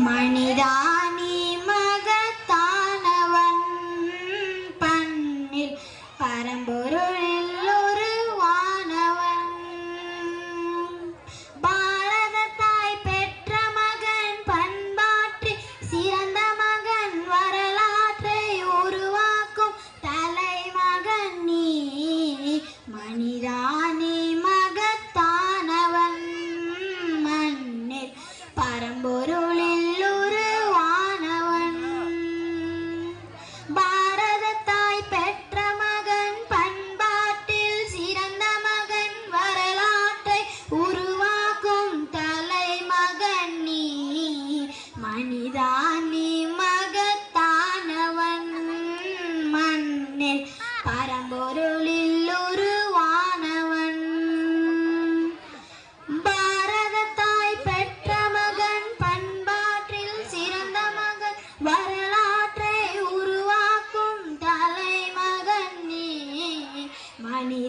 மனிதா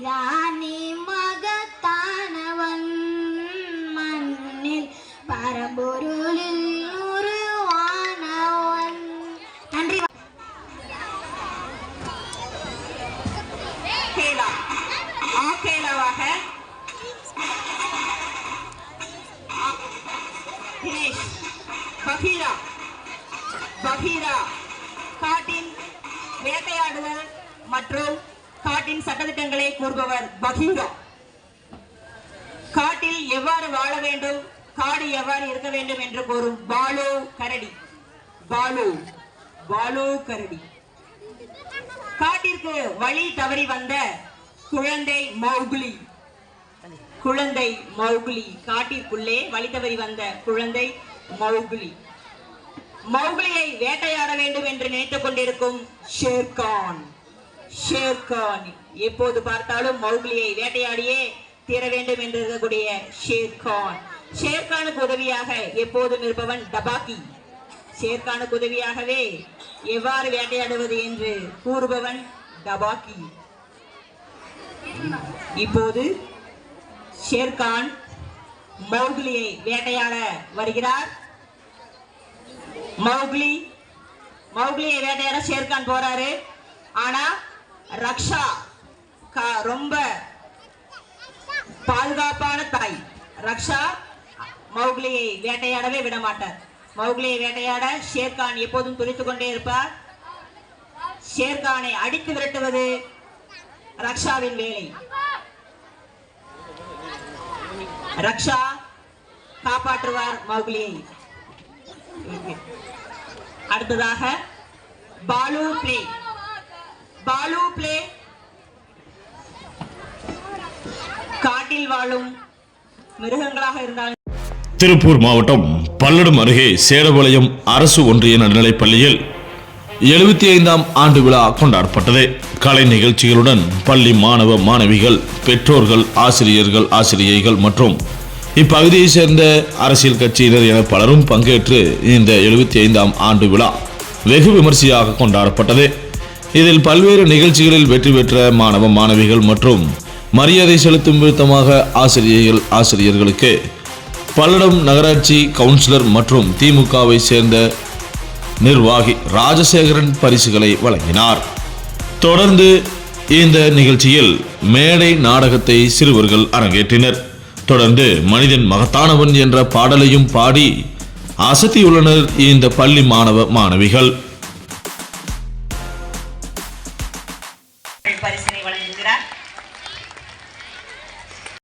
மனிதானே மகத்தானவன் மண்ணில் பரம்பொருளில் உருவானவன். நன்றி. கேலா ஆ கேலாவாக தினேஷ் பகீரா. பகீரா. காட்டின் வேட்டையாடுதல் மற்றும் காட்டின் சட்டத்திட்டங்களை கூறுபவர் பகீரா. காட்டில் எவ்வாறு வாழ வேண்டும் காடு எவ்வாறு இருக்க வேண்டும் என்று கூறும் பாலு கரடி. பாலு பாலு கரடி. காட்டிற்கு வழி தவறி வந்த குழந்தை மௌகுலி. குழந்தை மௌகுலி. காட்டிற்குள்ளே வழி தவறி வந்த குழந்தை மௌகுலி. மௌகுலியை வேட்டையாட வேண்டும் என்று நினைத்துக் கொண்டிருக்கும் ஷேர்கான். ஷேர்கான். எப்போது பார்த்தாலும் மௌகுலியை வேட்டையாடியே தீர வேண்டும் என்று இருக்கக்கூடிய ஷேர்கான். ஷேர்கானுக்கு உதவியாக எப்போதும் இருப்பவன் டபாக்கி ஷேர்கானுக்கு உதவியாகவே எவ்வாறு வேட்டையாடுவது என்று கூறுபவன் டபாக்கி இப்போது ஷேர்கான் மௌக்லியை வேட்டையாட வருகிறார். மௌக்லி மௌக்லியை வேட்டையாட ஷேர்கான் போறாரு. ஆனா ரக்ஷா ரொம்ப பாதுகாப்பான தாய். ரக்ஷா மௌக்லியை வேட்டையாடவே விட மாட்டார் மௌக்லியை வேட்டையாட ஷேர்கான் எப்போதும் துடித்துக் கொண்டே இருப்பார். ஷேர்கானை அடித்து விரட்டுவது ரக்ஷாவின் வேலை. ரக்ஷா காப்பாற்றுவார் மௌக்லியை அடுத்ததாக பாலு பிளே. பாலு பிளே காட்டில் வாழும் மிருகங்களாக இருந்தாலும் திருப்பூர் மாவட்டம் பல்லடம் அருகே சேடபாளையம் அரசு ஒன்றிய நடுநிலைப் பள்ளியில் எழுபத்தி ஐந்தாம் ஆண்டு விழா கொண்டாடப்பட்டது. கலை நிகழ்ச்சிகளுடன் பள்ளி மாணவ மாணவிகள் பெற்றோர்கள் ஆசிரியர்கள் ஆசிரியைகள் மற்றும் இப்பகுதியைச் சேர்ந்த அரசியல் கட்சியினர் என பலரும் பங்கேற்று இந்த எழுபத்தி ஐந்தாம் ஆண்டு விழா வெகு விமர்சையாக கொண்டாடப்பட்டது. இதில் பல்வேறு நிகழ்ச்சிகளில் வெற்றி பெற்ற மாணவ மாணவிகள் மற்றும் மரியாதை செலுத்தும் விதமாக ஆசிரியர்கள் ஆசிரியர்களுக்கு பல்லடம் நகராட்சி கவுன்சிலர் மற்றும் திமுகவை சேர்ந்த நிர்வாகி ராஜசேகரன் பரிசுகளை வழங்கினார். தொடர்ந்து இந்த நிகழ்ச்சியில் மேடை நாடகத்தை சிறுவர்கள் அரங்கேற்றினர். தொடர்ந்து மனிதன் மகத்தானவன் என்ற பாடலையும் பாடி அசத்தியுள்ளனர் இந்த பள்ளி மாணவ மாணவிகள்.